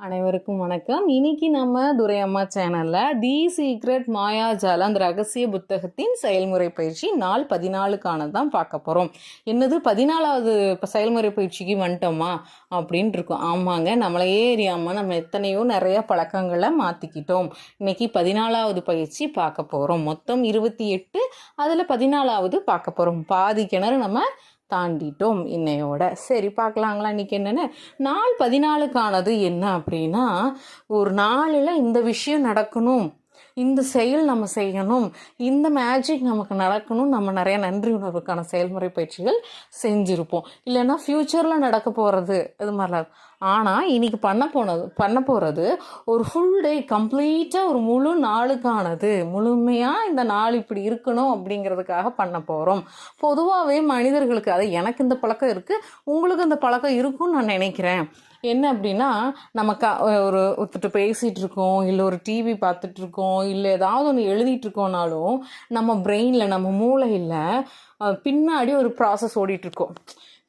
அனைவருக்கும் வணக்கம். இன்னைக்கு நம்ம துரையம்மா சேனலில் தி சீக்ரெட் மாயாஜால அந்த ரகசிய புத்தகத்தின் செயல்முறை பயிற்சி நாள் பதினாலுக்கானது தான் பார்க்க போகிறோம் என்னது? பதினாலாவது இப்போ செயல்முறை பயிற்சிக்கு வந்துட்டோமா? அப்படின்ட்டு இருக்கோம். ஆமாங்க. நம்மளையே அறியாமல் நம்ம எத்தனையோ நிறைய பழக்கங்களை மாற்றிக்கிட்டோம் இன்னைக்கு பதினாலாவது பயிற்சி பார்க்க போகிறோம் மொத்தம் இருபத்தி எட்டு அதில் பதினாலாவது பார்க்க போகிறோம் பாதி கிணறு நம்ம தாண்டிட்டோம் இன்னையோட. சரி பார்க்கலாங்களா இன்னைக்கு என்னென்னு? நாள் பதினாலுக்கானது என்ன அப்படின்னா ஒரு நாளில் இந்த விஷயம் நடக்கணும். இந்த செயல் நம்ம செய்யணும். இந்த மேஜிக் நமக்கு நடக்கணும். நம்ம நிறைய நன்றி உணர்வுக்கான செயல்முறை பயிற்சிகள் செஞ்சுருப்போம். இல்லைன்னா ஃப்யூச்சரில் நடக்க போகிறது இது மாதிரிலாம். ஆனால் இன்னைக்கு பண்ண போனது பண்ண போகிறது ஒரு ஃபுல் டே கம்ப்ளீட்டாக ஒரு முழு நாளுக்கானது. முழுமையாக இந்த நாள் இப்படி இருக்கணும் அப்படிங்கிறதுக்காக பண்ண போகிறோம் பொதுவாகவே மனிதர்களுக்கு அது எனக்கு இந்த பழக்கம் இருக்குது உங்களுக்கு இந்த பழக்கம் இருக்கும்னு நான் நினைக்கிறேன். என்ன அப்படின்னா நம்ம க ஒரு ஒருத்தர் பேசிகிட்டு இருக்கோம் இல்லை ஒரு டிவி பார்த்துட்டு இருக்கோம் இல்லை ஏதாவது ஒன்று எழுதிட்டு இருக்கோம்னாலும் நம்ம பிரெயினில் நம்ம மூளையில் பின்னாடி ஒரு ப்ராசஸ் ஓடிட்டுருக்கோம்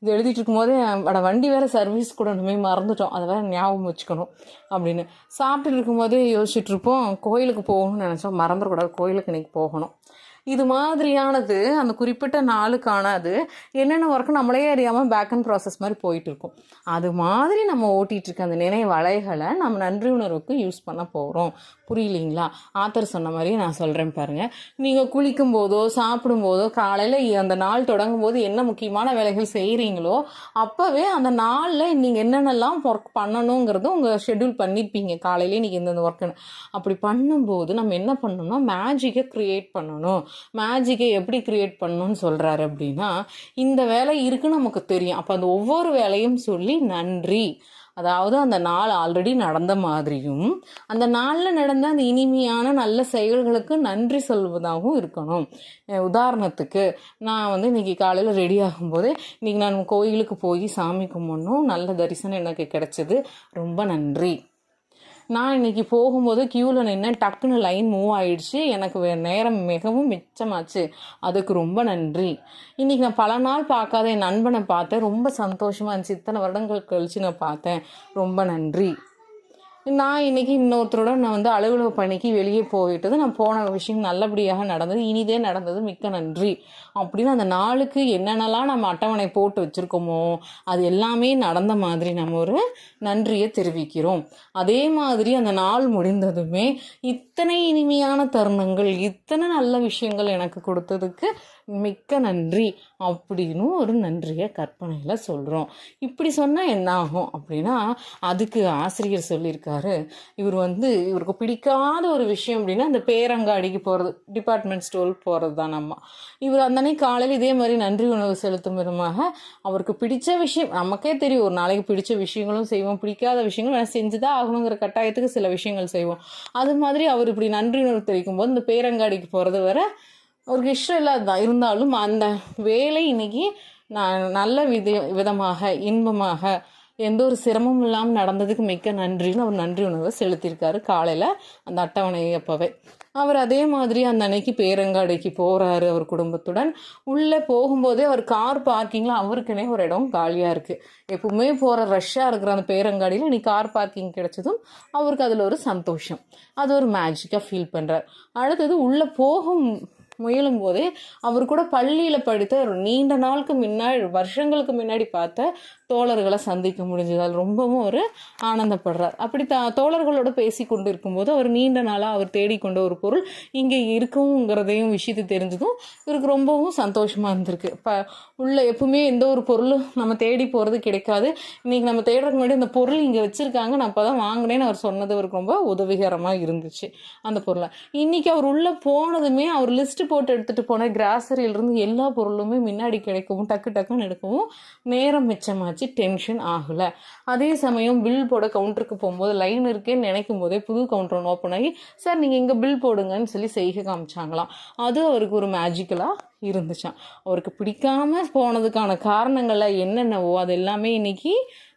இது எழுதிட்டு இருக்கும்போது அட வண்டி வேறு சர்வீஸ் கூட கூடணுமே மறந்துட்டோம். அதை வேறு ஞாபகம் வச்சுக்கணும் அப்படின்னு. சாப்பிட்டு இருக்கும்போதே யோசிச்சுட்டு இருப்போம். கோயிலுக்கு போகணும்னு நினச்சோம். மறந்துடக்கூடாது. கோயிலுக்கு இன்னைக்கு போகணும். இது மாதிரியானது அந்த குறிப்பிட்ட நாளுக்கான அது என்னென்ன ஒர்க்கு நம்மளே அறியாமல் பேக் அண்ட் ப்ராசஸ் மாதிரி போயிட்டு இருக்கும் அது மாதிரி நம்ம ஓட்டிகிட்ருக்க அந்த நினைவு வலைகளை நம்ம நன்றி உணர்வுக்கு யூஸ் பண்ண போகிறோம் புரியலீங்களா? ஆத்தர் சொன்ன மாதிரி நான் சொல்கிறேன் பாருங்கள் நீங்கள் குளிக்கும் போதோ சாப்பிடும் போதோ காலையில் அந்த நாள் தொடங்கும் போது என்ன முக்கியமான வேலைகள் செய்கிறீங்களோ அப்போவே அந்த நாளில் நீங்கள் என்னென்னலாம் ஒர்க் பண்ணணுங்கிறது உங்கள் ஷெட்யூல் பண்ணியிருப்பீங்க காலையிலே நீங்கள் இந்தந்த ஒர்க்குன்னு அப்படி பண்ணும்போது நம்ம என்ன பண்ணணும்னா மேஜிக்கை க்ரியேட் பண்ணணும். மேஜிக்கை எப்படி க்ரியேட் பண்ணணும்னு சொல்கிறாரு அப்படின்னா இந்த வேலை இருக்குன்னு நமக்கு தெரியும். அப்போ அந்த ஒவ்வொரு வேலையும் சொல்லி நன்றி. அதாவது அந்த நாள் ஆல்ரெடி நடந்த மாதிரியும் அந்த நாளில் நடந்த அந்த இனிமையான நல்ல செயல்களுக்கு நன்றி சொல்வதாகவும் இருக்கணும். உதாரணத்துக்கு நான் வந்து இன்னைக்கு காலையில் ரெடி ஆகும்போது இன்றைக்கி நான் கோயிலுக்கு போய் சாமி கும்பிடணும் நல்ல தரிசனம் எனக்கு கிடச்சது ரொம்ப நன்றி. நான் இன்னைக்கு போகும்போது க்யூவில் நின்று டக்குன்னு லைன் மூவ் ஆயிடுச்சு. எனக்கு நேரம் மிகவும் மிச்சமாச்சு. அதுக்கு ரொம்ப நன்றி. இன்னைக்கு நான் பல நாள் பார்க்காத என் நண்பனை பார்த்தேன். ரொம்ப சந்தோஷமாக இருந்துச்சு. இத்தனை வருடங்கள் கழிச்சு நான் பார்த்தேன். ரொம்ப நன்றி. நான் இன்னைக்கு இன்னொருத்தரோட நான் வந்து அலுவலக பணிக்கு வெளியே போயிட்டது. நான் போன விஷயம் நல்லபடியாக நடந்தது. இனிதே நடந்தது. மிக்க நன்றி. அப்படின்னு அந்த நாளுக்கு என்னென்னலாம் நம்ம அட்டவணை போட்டு வச்சுருக்கோமோ அது எல்லாமே நடந்த மாதிரி நம்ம ஒரு நன்றியை தெரிவிக்கிறோம். அதே மாதிரி அந்த நாள் முடிந்ததுமே இத்தனை இனிமையான தருணங்கள் இத்தனை நல்ல விஷயங்கள் எனக்கு கொடுத்ததுக்கு மிக்க நன்றி அப்படின்னு ஒரு நன்றியை கற்பனையில் சொல்கிறோம் இப்படி சொன்னால் என்ன ஆகும் அப்படின்னா அதுக்கு ஆசிரியர் சொல்லியிருக்காரு இவர் வந்து இவருக்கு பிடிக்காத ஒரு விஷயம் அப்படின்னா அந்த பேரங்காடிக்கு போகிறது டிபார்ட்மெண்ட் ஸ்டோர் போகிறது தான் நம்ம. இவர் அந்த அன்னைக்கு காலையில் இதே மாதிரி நன்றி உணவு செலுத்தும் விதமாக அவருக்கு பிடிச்ச விஷயம் நமக்கே தெரியும் ஒரு நாளைக்கு பிடிச்ச விஷயங்களும் செய்வோம் பிடிக்காத விஷயங்களும் வேணா செஞ்சு தான் ஆகணுங்கிற கட்டாயத்துக்கு சில விஷயங்கள் செய்வோம். அது மாதிரி அவர் இப்படி நன்றி உணர்வு தெரிவிக்கும் போது இந்த பேரங்காடிக்கு போகிறது வர அவருக்கு இஷ்டம் இல்லாததான் இருந்தாலும் அந்த வேலை இன்னைக்கு நான் நல்ல வித விதமாக இன்பமாக எந்த ஒரு சிரமமும் இல்லாமல் நடந்ததுக்கு மிக்க நன்றின்னு அவர் நன்றி உணர்வை செலுத்தியிருக்காரு காலையில் அந்த அட்டவணை அப்போவே. அவர் அதே மாதிரி அந்த அன்னைக்கு பேரங்காடிக்கு போகிறாரு அவர் குடும்பத்துடன். உள்ளே போகும்போதே அவர் கார் பார்க்கிங்கில் அவருக்குனே ஒரு இடம் காலியாக இருக்குது எப்பவுமே போகிற ரஷ்ஷாக இருக்கிற அந்த பேரங்காடியில் இன்னைக்கு கார் பார்க்கிங் கிடைச்சதும் அவருக்கு அதில் ஒரு சந்தோஷம். அது ஒரு மேஜிக்காக ஃபீல் பண்ணுறார் அடுத்தது உள்ளே போகும் முயலும் போதே அவர் கூட பள்ளியில் படித்த ஒரு நீண்ட நாளுக்கு முன்னாடி வருஷங்களுக்கு முன்னாடி பார்த்த தோழர்களை சந்திக்க முடிஞ்சது ரொம்பவும் ஒரு ஆனந்தப்படுறார். அப்படி த தோழர்களோட பேசி கொண்டு இருக்கும்போது அவர் நீண்ட நாளாக அவர் தேடிக்கொண்ட ஒரு பொருள் இங்கே இருக்குங்கிறதையும் விஷயத்தை தெரிஞ்சதும் இவருக்கு ரொம்பவும் சந்தோஷமாக இருந்திருக்கு. இப்போ உள்ள எப்பவுமே எந்த ஒரு பொருளும் நம்ம தேடி போகிறது கிடைக்காது. இன்றைக்கி நம்ம தேடுறதுக்கு முன்னாடி அந்த பொருள் இங்கே வச்சுருக்காங்க நான் அப்போ தான் வாங்கினேன்னு அவர் சொன்னது அவருக்கு ரொம்ப உதவிகரமாக இருந்துச்சு அந்த பொருளை. இன்றைக்கி அவர் உள்ளே போனதுமே அவர் லிஸ்ட்டு போட்டு எடுத்துகிட்டு போன கிராசரியிலிருந்து எல்லா பொருளுமே முன்னாடி கிடைக்கவும் டக்கு டக்குன்னு எடுக்கவும் நேரம் மிச்சமாச்சு. டென்ஷன் ஆகலை. அதே சமயம் பில் போட கவுண்டருக்கு போகும்போது லைன் இருக்கேன்னு நினைக்கும் போதே புது கவுண்டர் ஒன்று ஓப்பன் ஆகி சார் நீங்கள் இங்கே பில் போடுங்கன்னு சொல்லி செய்க காமிச்சாங்களாம். அது அவருக்கு ஒரு மேஜிக்கலாக இருந்துச்சான் அவருக்கு பிடிக்காம போனதுக்கான காரணங்கள்ல என்னென்னவோ அது எல்லாமே இன்னைக்கு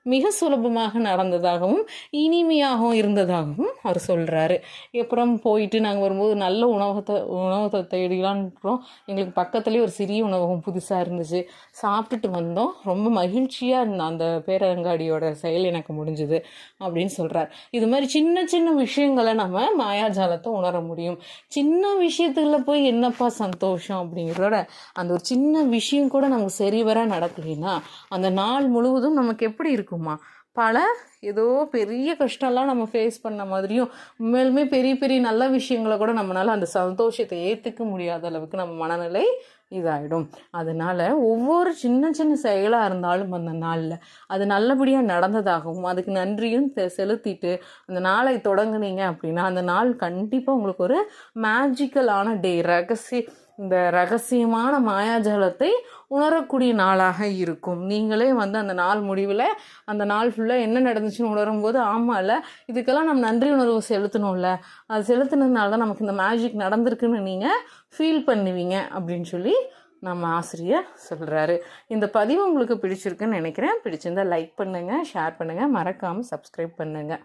மிக சுலபமாக நடந்ததாகவும் இனிமையாகவும் இருந்ததாகவும் அவர் சொல்கிறாரு அப்புறம் போயிட்டு நாங்கள் வரும்போது நல்ல உணவகத்தை உணவகத்தை தேடிலான்றோம் எங்களுக்கு பக்கத்துலேயே ஒரு சிறிய உணவகம் புதுசாக இருந்துச்சு. சாப்பிட்டுட்டு வந்தோம். ரொம்ப மகிழ்ச்சியாக இருந்த அந்த பேரங்காடியோட செயல் எனக்கு முடிஞ்சுது அப்படின்னு சொல்கிறார் இது மாதிரி சின்ன சின்ன விஷயங்களை நம்ம மாயாஜாலத்தை உணர முடியும். சின்ன விஷயத்துல போய் என்னப்பா சந்தோஷம் அப்படிங்கிறதோட அந்த ஒரு சின்ன விஷயம் கூட நமக்கு சரிவர நடக்கலைன்னா அந்த நாள் முழுவதும் நமக்கு எப்படி இருக்குமா? பல ஏதோ பெரிய கஷ்டம்லாம் நம்ம ஃபேஸ் பண்ண மாதிரியும் உண்மையிலுமே பெரிய பெரிய நல்ல விஷயங்களை கூட நம்மளால் அந்த சந்தோஷத்தை ஏற்றுக்க முடியாத அளவுக்கு நம்ம மனநிலை இதாகிடும் அதனால் ஒவ்வொரு சின்ன சின்ன செயலாக இருந்தாலும் அந்த நாளில் அது நல்லபடியாக நடந்ததாகவும் அதுக்கு நன்றியும் செ- செலுத்திட்டு அந்த நாளை தொடங்குனீங்க அப்படின்னா அந்த நாள் கண்டிப்பாக உங்களுக்கு ஒரு மேஜிக்கலான டே ரகசிய இந்த ரகசியமான மாயாஜாலத்தை உணரக்கூடிய நாளாக இருக்கும். நீங்களே வந்து அந்த நாள் முடிவில் அந்த நாள் ஃபுல்லாக என்ன நடந்துச்சுன்னு உணரும்போது இல்லை இதுக்கெல்லாம் நம்ம நன்றி உணர்வு செலுத்தணும்ல. அது செலுத்தினதுனால தான் நமக்கு இந்த மேஜிக் நடந்திருக்குன்னு நீங்கள் ஃபீல் பண்ணுவீங்க அப்படின்னு சொல்லி நம்ம ஆசிரியர் சொல்கிறாரு இந்த பதிவு உங்களுக்கு பிடிச்சிருக்குன்னு நினைக்கிறேன். பிடிச்சிருந்தா லைக் பண்ணுங்கள் ஷேர் பண்ணுங்கள் மறக்காமல் சப்ஸ்கிரைப் பண்ணுங்கள்